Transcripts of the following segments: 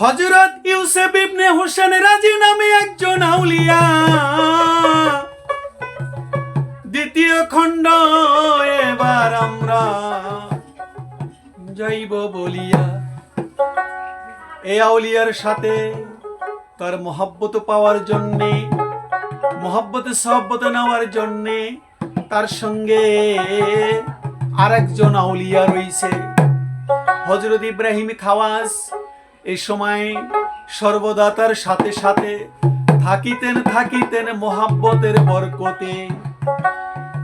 হজরত ইউসেফ ইবনে হোসেন রাজি নামে একজন আউলিয়া। দ্বিতীয় খণ্ড, এবার আমরা যাইব বলিয়া। এই আউলিয়ার সাথে তার মহাব্বত পাওয়ার জন্যে, মহাব্বত, সহব্বত নেওয়ার জন্যে তার সঙ্গে আরেকজন আউলিয়া রয়েছে। হজরত ইব্রাহিম খাওয়াস এই সময় সর্বদাতার সাথে সাথে থাকিতেন থাকিতেন মহাব্বতের বরকতে।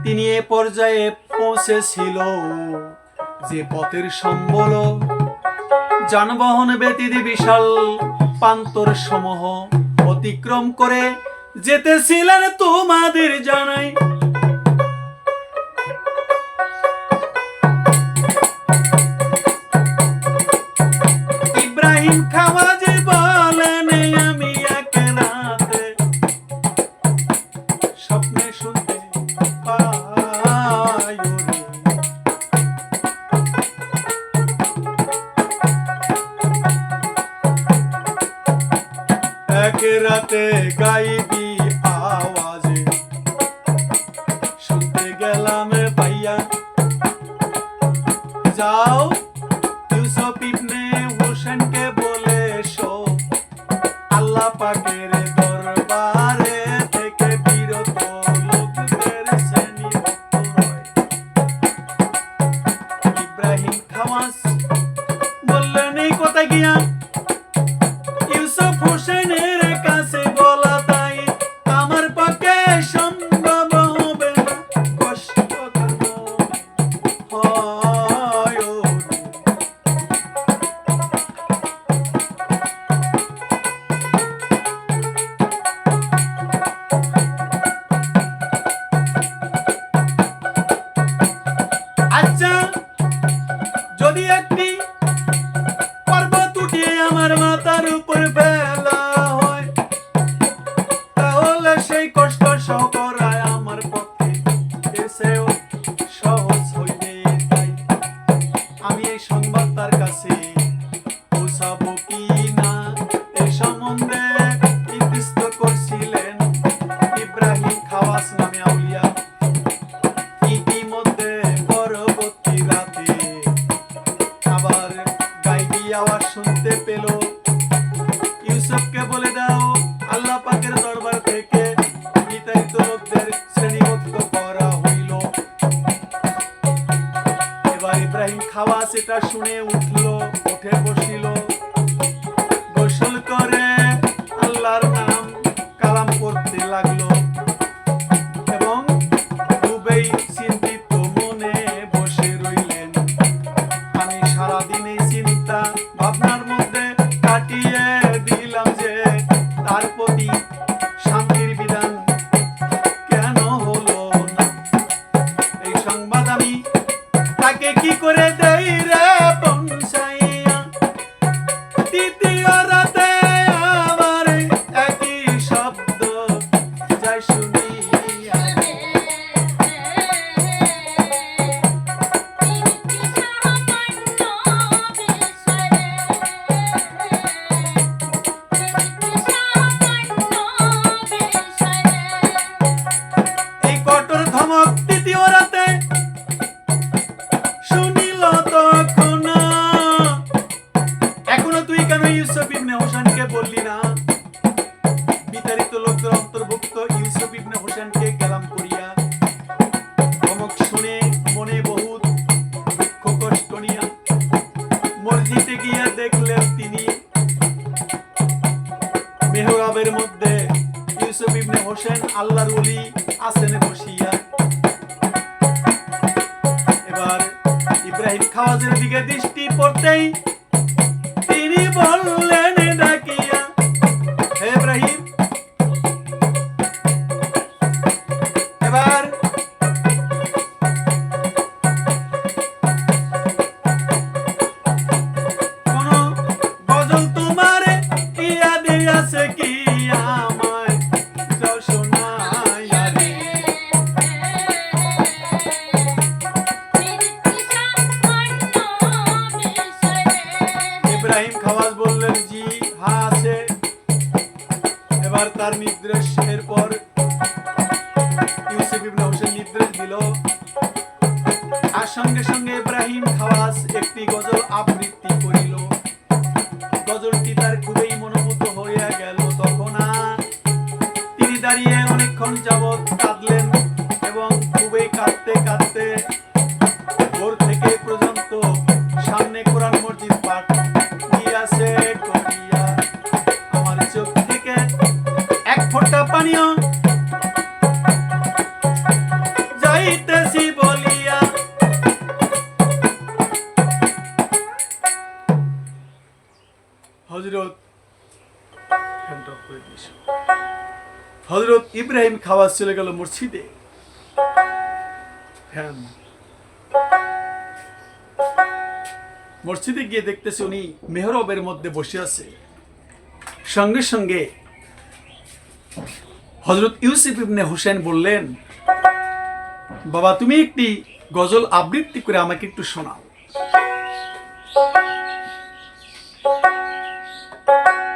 তিনি এ পর্যায়ে পৌঁছেছিল। যে পথের সম্বল, যানবাহন ব্যতীত বিশাল পান্তর সমূহ অতিক্রম করে যেতেছিলেন তোমাদের জানাই। দিয়া হোসেন আল্লাহর বলি আসেন বসিয়া। এবার ইব্রাহিম খাওয়াজের দিকে দৃষ্টি পড়তেই ইব্রাহিম খাওয়াজ বললেন, জি হা আছে। এবার তার নির্দেশ, এরপর ইউসুফ ইবনে হোসেন নির্দেশ দিল। আর সঙ্গে সঙ্গে ইব্রাহিম খাওয়াজ একটি গজল আবৃত্তি করিল। গজলটি তার খুবই মনোমত হইয়া গেল। তখন তিনি দাঁড়িয়ে অনেকক্ষণ যাবৎ কাঁদলেন। ফ্যানটা করে দিস। হজরত ইব্রাহিম খাওয়াজ চলে গেল মসজিদে। ফ্যান মসজিদে গিয়ে দেখতেছে উনি মেহরবের মধ্যে বসে আছে। সঙ্গে সঙ্গে হজরত ইউসুফ ইবনে হুসেন বললেন, বাবা, তুমি একটি গজল আবৃত্তি করে আমাকে একটু শোনাও।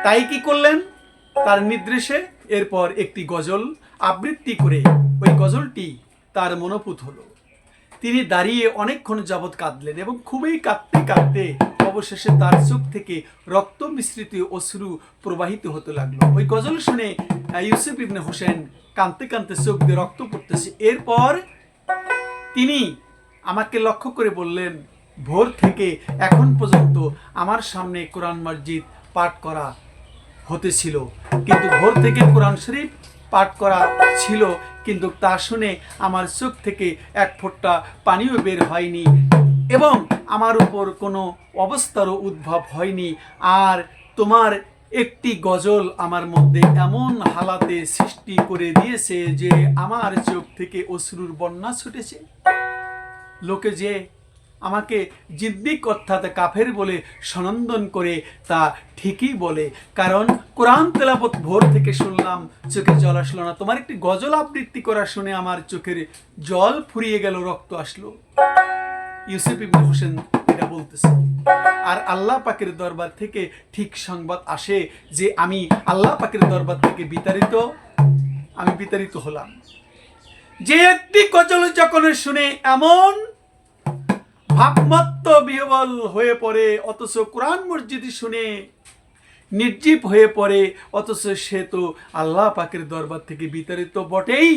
তাই কি করলেন? তার নির্দেশে এরপর একটি গজল আবৃত্তি করে ওই গজলটি তার মনোপুত হলো। তিনি দাঁড়িয়ে অনেকক্ষণ যাবৎ কাঁদলেন এবং খুবই কাঁদতে কাঁদতে অবশেষে তার চোখ থেকে রক্ত মিশ্রিত অশ্রু প্রবাহিত হতে লাগল। ওই গজল শুনে ইউসুফ ইবনে হোসেন কাঁদতে কাঁদতে চোখ দিয়ে রক্ত পড়তেছে। এরপর তিনি আমাকে লক্ষ্য করে বললেন, ভোর থেকে এখন পর্যন্ত আমার সামনে কোরআন মসজিদ পাঠ করা হতেছিল কিন্তু ভোর থেকে কোরআন শরীফ পাঠ করা ছিল। কিন্তু তা শুনে আমার চোখ থেকে এক ফোঁটা পানিও বের হয়নি এবং আমার উপর কোনো অবস্থারও উদ্ভব হয়নি। আর তোমার একটি গজল আমার মধ্যে এমন হালাতে সৃষ্টি করে দিয়েছে যে আমার চোখ থেকে অশ্রুর বন্যা ছুটেছে। লোকে যে আমাকে জিদ্দিক অর্থাৎ কাফের বলে সনন্দন করে তা ঠিকই বলে। কারণ কোরআন তেলাপত ভোর থেকে শুনলাম, চোখে জল আসলো না। তোমার একটি গজল আবৃত্তি করা শুনে আমার চোখের জল ফুরিয়ে গেল, রক্ত আসলো। ইউসুফ ইবনে হোসেন এটা বলতেছে। আর আল্লাহ পাকের দরবার থেকে ঠিক সংবাদ আসে যে আমি আল্লাহ পাকের দরবার থেকে বিতাড়িত, আমি বিতাড়িত হলাম। যে একটি গজল যখন শুনে এমন ভাবমত্ত বিহবল হয়ে পড়ে, অথচ কোরআন মসজিদ শুনে নির্জীব হয়ে পড়ে, অথচ সে তো আল্লাহ পাকের দরবার থেকে বিতাড়িত বটেই।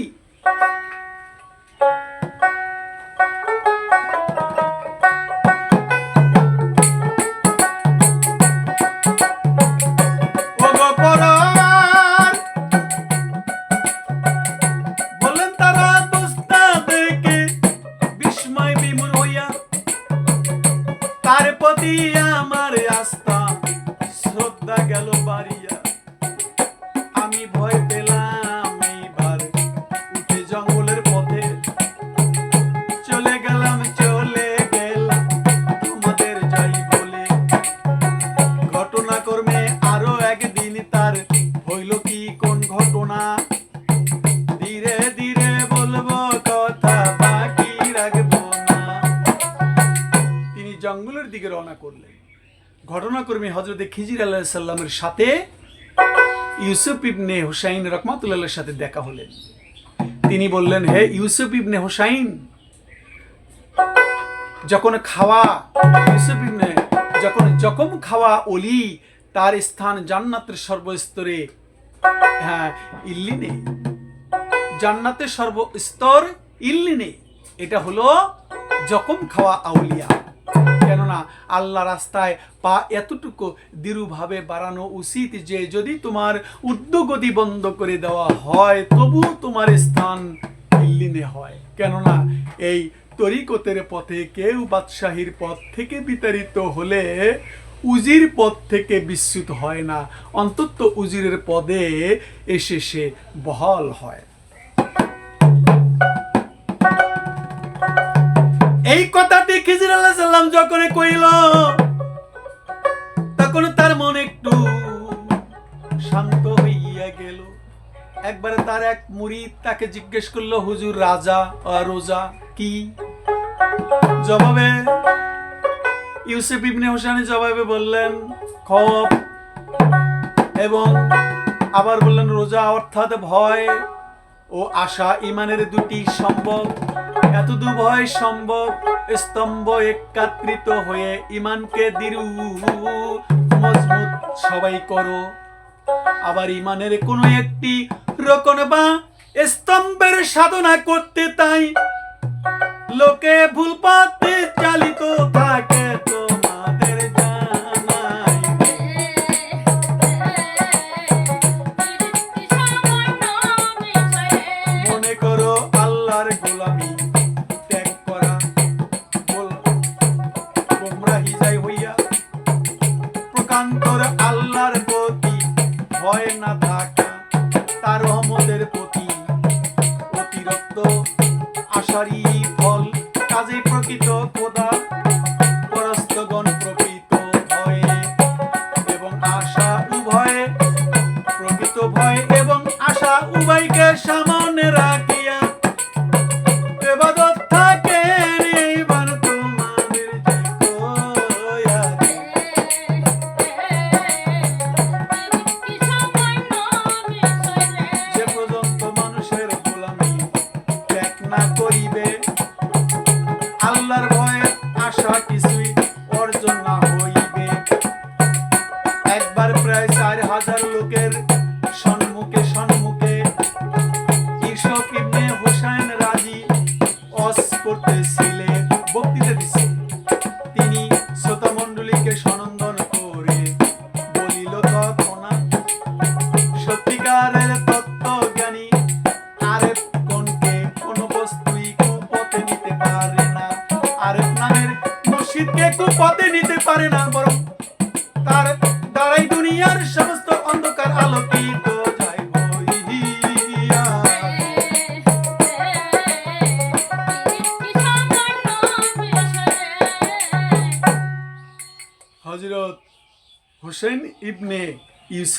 হজরতে খিজির আল্লাহ সাল্লামের সাথে ইউসুফ ইবনে হুসাইন রহমাতুল্লাহর সাথে দেখা হলেন। তিনি বললেন, হে ইউসুফ ইবনে হুসাইন, যখন খাওয়া, ইউসুফ ইবনে, যখন যখন খাওয়া অলি, তার স্থান জান্নাতের সর্বস্তরে হ্যাঁ ইল্লিনে। জান্নাতের সর্বস্তর ইল্লিনে। এটা হলো জখম খাওয়া আউলিয়া। কেননা আল্লাহ রাস্তায় পা এতটুকু দৃঢ়ভাবে বাড়ানো উচিত যে যদি তোমার উদ্যোগতি বন্ধ করে দেওয়া হয়, তবু তোমার স্থান ইল্লিনে হয়। কেননা এই তরিকতের পথে কেউ বাদশাহীর পথ থেকে বিতাড়িত হলে উজির পদ থেকে বিস্মিত হয় না। অন্তত উজিরের পদে এসে সে বহাল হয়। এই কথাটি খিজির আল্লাহ সাল্লাম যখন কইল, তখন তার মন একটু শান্ত হইয়া গেল। একবারে তার এক মুরিদ তাকে জিজ্ঞেস করল, হুজুর, রাজা রোজা কি? জবাবে ইউসুফ ইবনে হোসেন জবাবে বললেন, খপ। এবং আবার বললেন, রোজা অর্থাৎ ভয় ও আশা, ইমানের দুটি সম্ভব এত দুভয় সম্ভব, স্তম্ভ একাত্রিত হয়ে ইমানকে দিরু। মজবুত সবাই করো। আবার ইমানের কোনো একটি রকন বা স্তম্ভের সাধনা করতে তাই। লোকে ভুল পথে চালিত থাকে। প্রকান্তর আল্লাহর প্রতি ভয় না থাকা, তার রহমতের প্রতি অতিরিক্ত আশারি ফল কাজে প্রকৃত খোদা।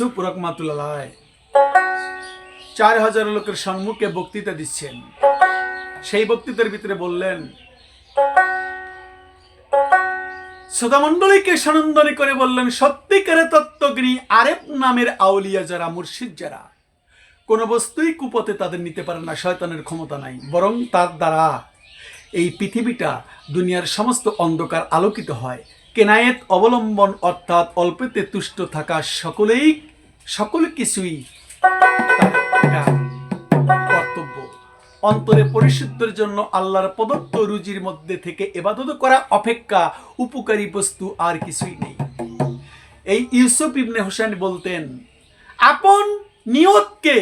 ইউসুফ রহমাতুল্লাহ চার হাজার লোকের সম্মুখে বক্তৃতা দিচ্ছেন। সেই বক্তৃতার ভিতরে বললেন, শ্রোতামণ্ডলীকে সনন্দনী করে বললেন সত্যিকারে তত্ত্বজ্ঞানী আরেফ নামের আউলিয়া যারা, মুর্শিদ যারা। কোনো বস্তুই কুপথে তাদের নিতে পারে না, শয়তানের ক্ষমতা নাই। বরং তার দ্বারা এই পৃথিবীটা, দুনিয়ার সমস্ত অন্ধকার আলোকিত হয়। কেনায়েত অবলম্বন অর্থাৎ অল্পেতে তুষ্ট থাকা সকলেই সকল কিছুই কর্তব্য। অন্তরে পরিশুদ্ধের জন্য আল্লাহর প্রদত্ত রুজির মধ্যে থেকে এবাদত করা অপেক্ষা উপকারী বস্তু আর কিছুই নেই। এই ইউসুফ ইবনে হোসেন বলতেন, আপন নিয়তকে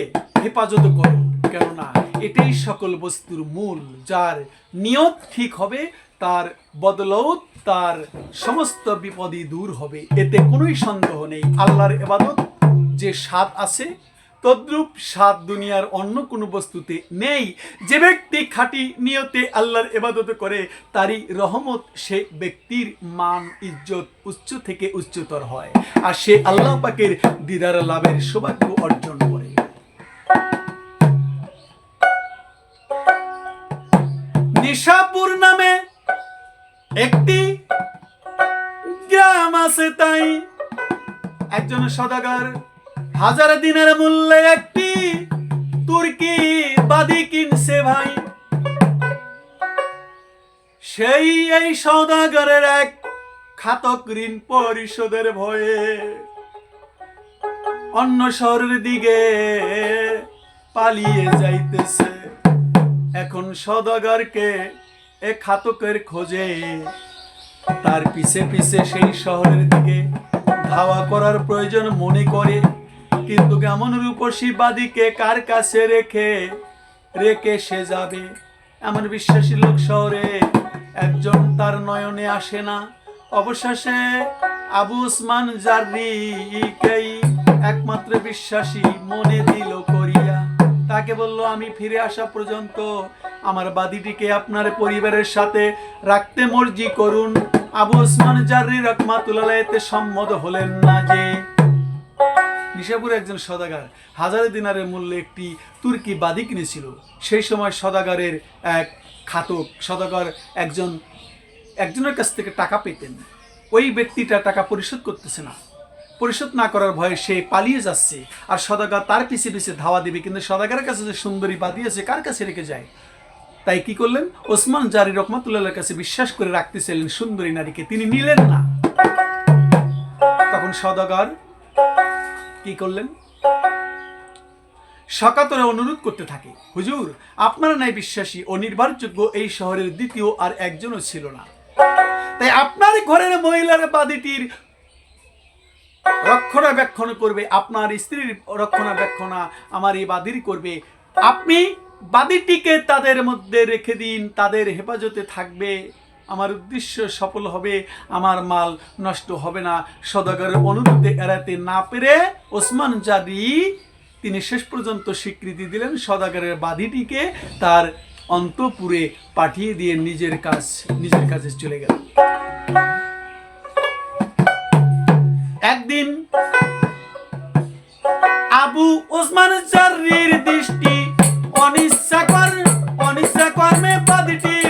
হেফাজত করো, কেননা এটাই সকল বস্তুর মূল। যার নিয়ত ঠিক হবে, তার বদলত তার সমস্ত বিপদই দূর হবে। এতে কোনোই সন্দেহ নেই। আল্লাহর এবাদত যে স্বাদ আছে, তদ্রূপ স্বাদ দুনিয়ার অন্য কোনো বস্তুতে নেই। যে ব্যক্তি খাঁটি নিয়তে আল্লাহর এবাদত করে, তারই রহমত সে ব্যক্তির মান, ইজ্জত উচ্চ থেকে উচ্চতর হয় আর সে আল্লাহ পাকের দিদার লাভের সৌভাগ্য অর্জন করে। নিশাপুর নামে একটি গ্রাম আছে তাই একজন সদাগর হাজার দিনের মূল্যে একটি তুর্কি বাদি কিনছে ভাই। সেই এই সদাগরের এক খাতক ঋণ পরিশোধের ভয়ে অন্য শহরের দিকে পালিয়ে যাইতেছে। এখন সদাগরকে এ খাতকের খোঁজে তার পিছে পিছে সেই শহরের দিকে ধাওয়া করার প্রয়োজন মনে করে কিন্তু কেমন রূপসী বাদীকে কার কাছে রেখে রেখে সে যাবে? এমন বিশ্বাসী লোক শহরে একজন তার নয়নে আসে না। অবশেষে আবু উসমান জারিকেই একমাত্র বিশ্বাসী মনে দিল করিয়া। তাকে বলল, আমি ফিরে আসা পর্যন্ত আমার বাদীটিকে আপনার পরিবারের সাথে রাখতে মর্জি করুন। আবু ওসমান জারি রকমাতুল্লাহ সম্মত হলেন না যে নিশাপুরে একজন সদাগার হাজারে দিনারের মূল্যে একটি তুর্কি বাদি কিনেছিল। সেই সময় সদাগারের এক খাতক, সদাগর একজন, একজনের কাছ থেকে টাকা পেতেন। ওই ব্যক্তিটা টাকা পরিশোধ করতেছে না। পরিশোধ না করার ভয়ে সে পালিয়ে যাচ্ছে আর সদাগর তার পিছে পিছে ধাওয়া দিবে। কিন্তু সদাগরের কাছে যে সুন্দরী বাদি আছে, কার কাছে রেখে যায়? তাই কি করলেন? ওসমান জারি রহমাতুল্লাহর কাছে বিশ্বাস করে রাখতেছিলেন সুন্দরী নারীকে। তিনি নিলেন না। তখন সদাগর কি করলেন? সকাতরে অনুরোধ করতে থাকে, হুজুর, আপনার ন্যায় বিশ্বাসী ও নির্ভরযোগ্য এই শহরের দ্বিতীয় আর একজনও ছিল না। তাই আপনার ঘরের মহিলার বাদিটির রক্ষণাবেক্ষণ করবে, আপনার স্ত্রীর রক্ষণাবেক্ষণা আমার এই বাদির করবে। আপনি বাদিটিকে তাদের মধ্যে রেখে দিন, তাদের হেফাজতে থাকবে। আমার উদ্দেশ্য সফল হবে, আমার মাল নষ্ট হবে না। সদাগরের অনুরোধে এড়াতে না পেরে ওসমান জারি তিনি শেষ পর্যন্ত স্বীকৃতি দিলেন সদাগরের বাদিটিকে তার অন্তপুরে পাঠিয়ে দিয়ে নিজের কাজ, নিজের কাজে চলে গেল। একদিন আবু ওসমান জারির দৃষ্টি অনিচ্ছা কর অনিচ্ছা কর্মে বাদিটির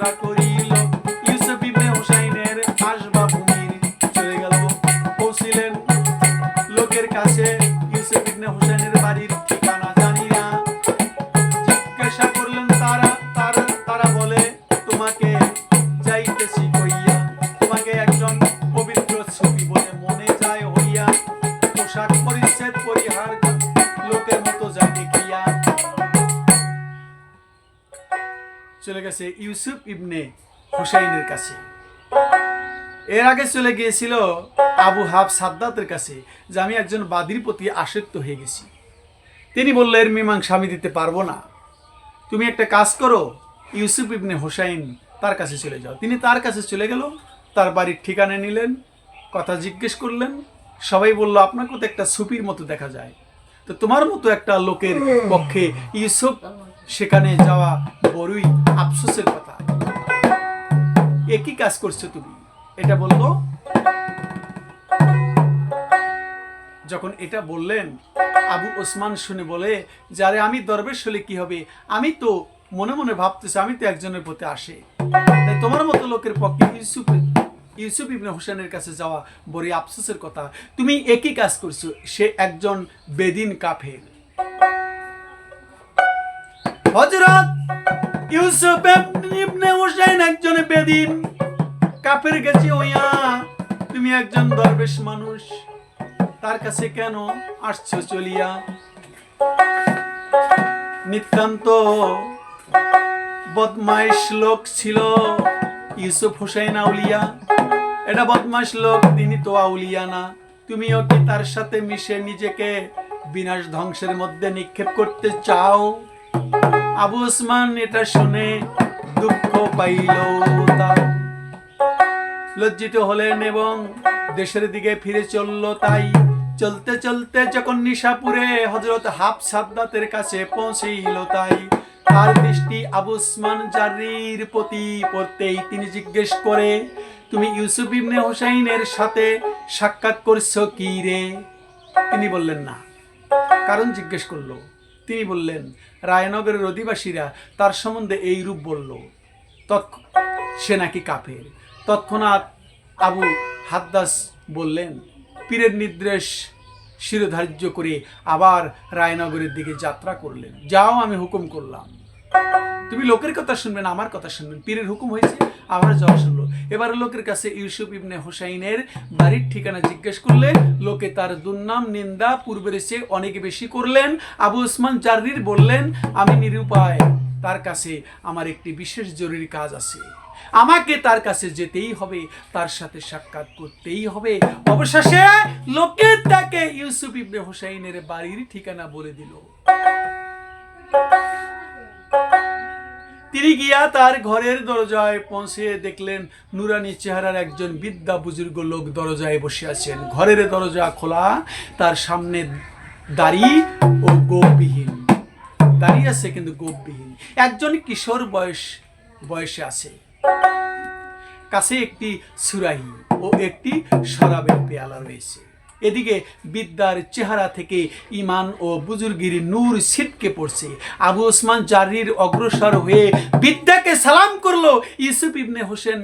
যাত্রা করিল ইউসুফ ইবনে হুসাইনের কাছে। এর আগে চলে গিয়েছিল আবু হাফ সাদ্দাতের কাছে, যে আমি একজন বাদীর প্রতি আসক্ত হয়ে গেছি। তিনি বলল, এর মীমাংসা আমি দিতে পারব না। তুমি একটা কাজ করো, ইউসুফ ইবনে হোসাইন তার কাছে চলে যাও। তিনি তার কাছে চলে গেল, তার বাড়ির ঠিকানা নিলেন, কথা জিজ্ঞেস করলেন। সবাই বলল আপনাকে তো একটা সুপির মতো দেখা যায়। তো তোমার মতো একটা লোকের পক্ষে ইউসুফ সেখানে যাওয়া বড়ই আফসোসের কথা। একই কাজ করছ তুমি? এটা বলল? যখন এটা বললেন আবু ওসমান শুনে বলে যে আরে আমি দরবেশ হলে কি হবে? আমি তো মনে মনে ভাবতেছি আমি তো একজনের প্রতি আসে। তাই তোমার মতো লোকের পক্ষে ইউসুফ ইউসুফ ইবনে হোসেনের কাছে যাওয়া বড় আফসোসের কথা। তুমি একই কাজ করছ, সে একজন বেদিন কাফের। হযরত ইউসুফ ইবনে হোসেন একজন বেদিন কাফের গেছে ওইয়া তুমি একজন দরবেশ মানুষ, তার কাছে কেন আসছো চলিয়া? নিতান্ত বদমাইশ লোক ছিল ইউসুফ হুসাইন আউলিয়া। এটা বদমাইশ লোক, তিনি তো আউলিয়া না তুমিও কি তার সাথে মিশে নিজেকে বিনাশ ধ্বংসের মধ্যে নিক্ষেপ করতে চাও? আবু ওসমান এটা শুনে দুঃখ পাইল লজ্জিত হলেন এবং দেশের দিকে ফিরে চলল তাই চলতে চলতে যখন নিশাপুরে হজরত হাফ সাদ্দাতের কাছে পৌঁছেইল তাই, তার দৃষ্টি আবু উসমান জারির প্রতি পড়তেই তিনি জিজ্ঞেস করে তুমি ইউসুফ ইবনে হোসাইনের সাথে সাক্ষাৎ করছ কি রে? তিনি বললেন, না। কারণ জিজ্ঞেস করল। তিনি বললেন, রায়নগরের অধিবাসীরা তার সম্বন্ধে এই রূপ বলল সে নাকি কাফের। তৎক্ষণাৎ আবু হাদ্দাস বললেন, পীরের নির্দেশ শিরোধার্য করে আবার রায়নগরের দিকে যাত্রা করলেন। যাও, আমি হুকুম করলাম। তুমি লোকের কথা শুনবেন আমার কথা শুনবেন পীরের হুকুম হয়েছে, আবার যাওয়া শুনলো এবার লোকের কাছে ইউসুফ ইবনে হোসাইনের বাড়ির ঠিকানা জিজ্ঞেস করলে, লোকে তার দুর্নাম, নিন্দা পূর্বের চেয়ে অনেক বেশি করলেন। আবু ওসমান জারির বললেন, আমি নিরুপায়, তার কাছে আমার একটি বিশেষ জরুরি কাজ আছে। আমাকে তার কাছে যেতেই হবে, তার সাথে সাক্ষাৎ করতেই হবে। অবশেষে লোকে তাকে ইউসুফ ইবনে হোসাইনের বাড়ির ঠিকানা বলে দিল। তিনি গিয়া তার ঘরের দরজায় পৌঁছে দেখলেন নুরানি চেহারার একজন বিদ্যা বুজুর্গ লোক দরজায় বসে আছেন। ঘরের দরজা খোলা, তার সামনে দাড়ি ও গোপবিহীন। দাঁড়িয়ে আছে কিন্তু গোপবিহীন। একজন কিশোর বয়স, বয়সে আছে। কাছে একটি সুরাহি ও একটি শরাবের পেয়ালা রয়েছে। এদিকে বিদ্যার চেহারা থেকে ইমান ও বুজুর্গির নূর ছিটকে পড়ছে। আবু ওসমান জারির অগ্রসর হয়ে বিদ্যাকে সালাম করল ইউসুফ ইবনে হোসেন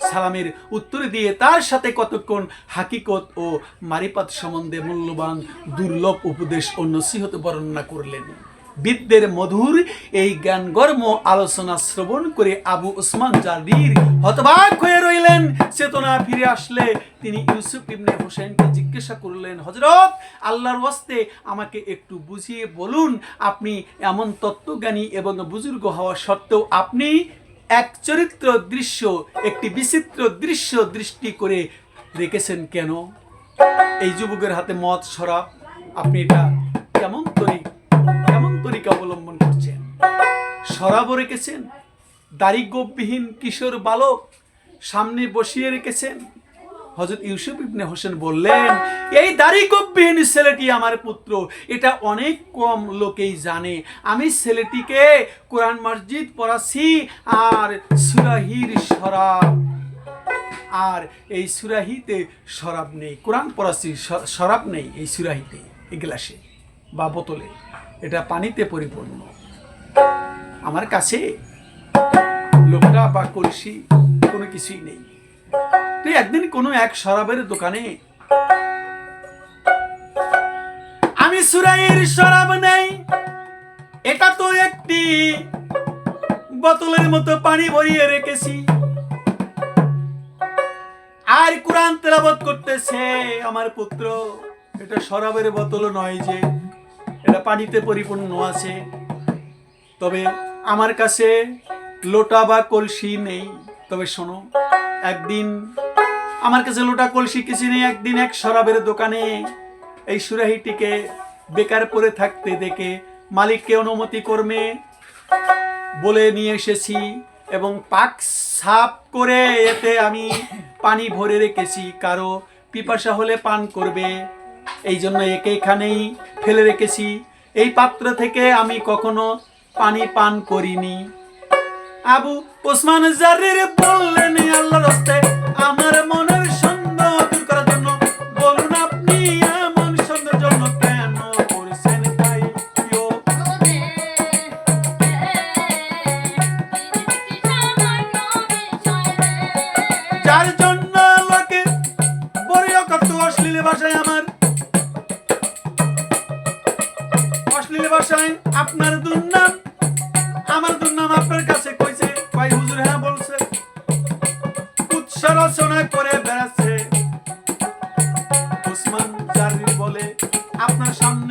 সালামের উত্তর দিয়ে তার সাথে কতক্ষণ হাকিকত ও মারিপাত সম্বন্ধে মূল্যবান দুর্লভ উপদেশ ও নসিহত বর্ণনা করলেন। বিদ্যের মধুর এই জ্ঞানগর্ম আলোচনা শ্রবণ করে আবু ওসমান জারির হতবাক হয়ে রইলেন। চেতনা ফিরে আসলে। তিনি ইউসুফ ইবনে হোসেনকে জিজ্ঞাসা করলেন হজরত আল্লাহর ওয়াস্তে আমাকে একটু বুঝিয়ে বলুন, আপনি এমন তত্ত্বজ্ঞানী এবং বুজুর্গ হওয়া সত্ত্বেও আপনি এক চরিত্র দৃশ্য, একটি বিচিত্র দৃশ্য দৃষ্টি করে রেখেছেন কেন? এই যুবকের হাতে মদ, শরাব, আপনি এটা তরিকা অবলম্বন করছেন। শরাবও রেখেছেন। দাড়ি কিশোর বালক সামনে বসিয়ে রেখেছেন। হজরত ইউসুফ ইবনে হোসেন বললেন, এই দাড়ি ছেলেটি আমার পুত্র। এটা অনেক কম লোকেই জানে। আমি ছেলেটিকে কোরআন মসজিদ পড়াচ্ছি আর সুরাহির শরাব আর এই সুরাহিতে শরাব নেই। কোরআন পড়াচ্ছি শ- শরাব নেই এই সুরাহিতে, এই গ্লাসে বা বোতলে। এটা পানিতে পরিপূর্ণ। আমার কাছে লোকটা বা কলসি কোনো কিছুই নেই। তুই একদিন কোনো এক শরাবের দোকানে আমি সুরাইয়ের শরাব নেই, এটা তো একটি বোতলের মতো পানি ভরিয়ে রেখেছি। আর কোরআন তেলাবত করতেছে আমার পুত্র, এটা শরাবের বোতল নয় যে এটা পানিতে পরিপূর্ণ আছে। তবে আমার কাছে লোটা বা কলসি নেই। তবে শোনো, একদিন, আমার কাছে লোটা কলসি কিছু নেই। একদিন এক শরাবের দোকানে এই সুরাহিটিকে বেকার পড়ে থাকতে দেখে মালিককে অনুমতি করবে বলে নিয়ে এসেছি এবং পাক সাফ করে এতে আমি পানি ভরে রেখেছি। কারও পিপাসা হলে পান করবে। এই জন্য একেখানেই ফেলে রেখেছি। এই পাত্র থেকে আমি কখনো পানি পান করিনি। আবু ওসমান জারির বললেন আল্লাহর রস্তে আমার মনের ভাষায় আপনার দুর্নাম। আমার দুর্নাম আপনার কাছে কইছে, কয় হুজুর হ্যাঁ বলছে। উৎসরচনা করে বেড়াচ্ছে। ওসমান জারির বলে, আপনার সামনে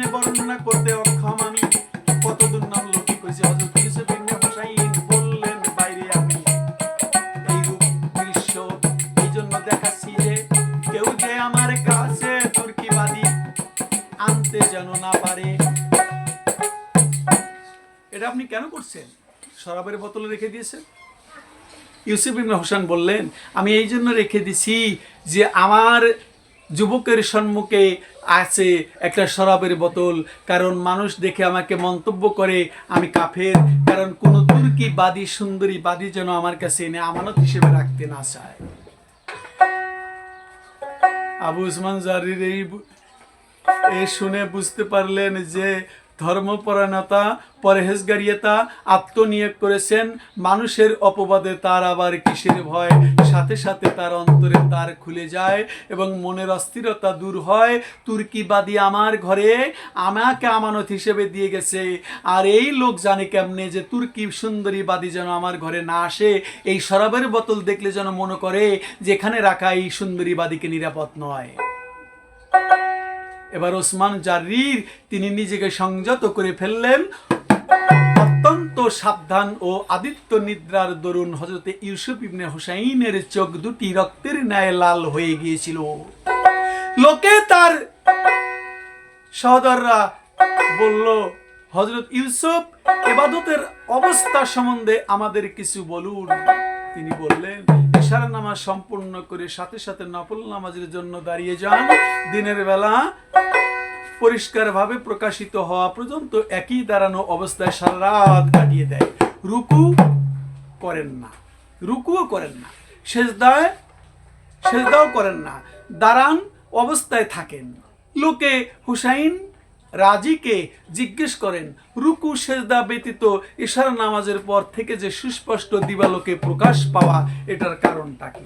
শরাবের বোতলে রেখে দিয়েছেন ইউসুফ ইবনে হোসেন বললেন, আমি এই জন্য রেখে দিছি যে আমার যুবকের সম্মুখে আছে একটা শরাবের বোতল, কারণ মানুষ দেখে আমাকে মন্তব্য করে, আমি কাফের, কারণ কোনো তুর্কি বাদী, সুন্দরী বাদী যেন আমার কাছে এনে আমানত হিসেবে রাখতে না চায়। আবু উসমান জারির এই শুনে বুঝতে পারলেন যে ধর্মপরায়ণতা পরহেজগারিয়তা আত্মনিয়োগ করেছেন। মানুষের অপবাদে তার আবার কিসের ভয়? সাথে সাথে তার অন্তরে তার খুলে যায় এবং মনের অস্থিরতা দূর হয়। তুর্কিবাদী আমার ঘরে আমাকে আমানত হিসেবে দিয়ে গেছে। আর এই লোক জানে কেমনে যে তুর্কি সুন্দরীবাদী যেন আমার ঘরে না আসে। এই শরাবের বোতল দেখলে যেন মনে করে যেখানে রাখা এই সুন্দরীবাদীকে নিরাপদ নয়। এবার ওসমান জারির তিনি নিজেকে সংযত করে ফেললেন। অত্যন্ত সাবধান ও আদিত্য নিদ্রার দরুন হজরতে ইউসুফ ইবনে হুসাইনের চোখ দুটি রক্তের ন্যায় লাল হয়ে গিয়েছিল। লোকে তার সহদররা বলল হজরত ইউসুফ, এবাদতের অবস্থা সম্বন্ধে আমাদের কিছু বলুন। তিনি বললেন ইশারা নামাজ সম্পূর্ণ করে সাথে সাথে নফল নামাজের জন্য দাঁড়িয়ে যান। দিনের বেলা পরিষ্কারভাবে প্রকাশিত হওয়া পর্যন্ত একই দাঁড়ানো অবস্থায় সারা রাত কাটিয়ে দেয়। রুকু করেন না। রুকুও করেন না। সেজদায়, সেজদাও করেন না। দাঁড়ান অবস্থায় থাকেন। লোকে হুসাইন রাজিকে জিজ্ঞেস করেন, রুকু, সেজদা ব্যতীত ইশারা নামাজের পর থেকে যে সুস্পষ্ট দিবালোকে প্রকাশ পাওয়া, এটার কারণটা কি?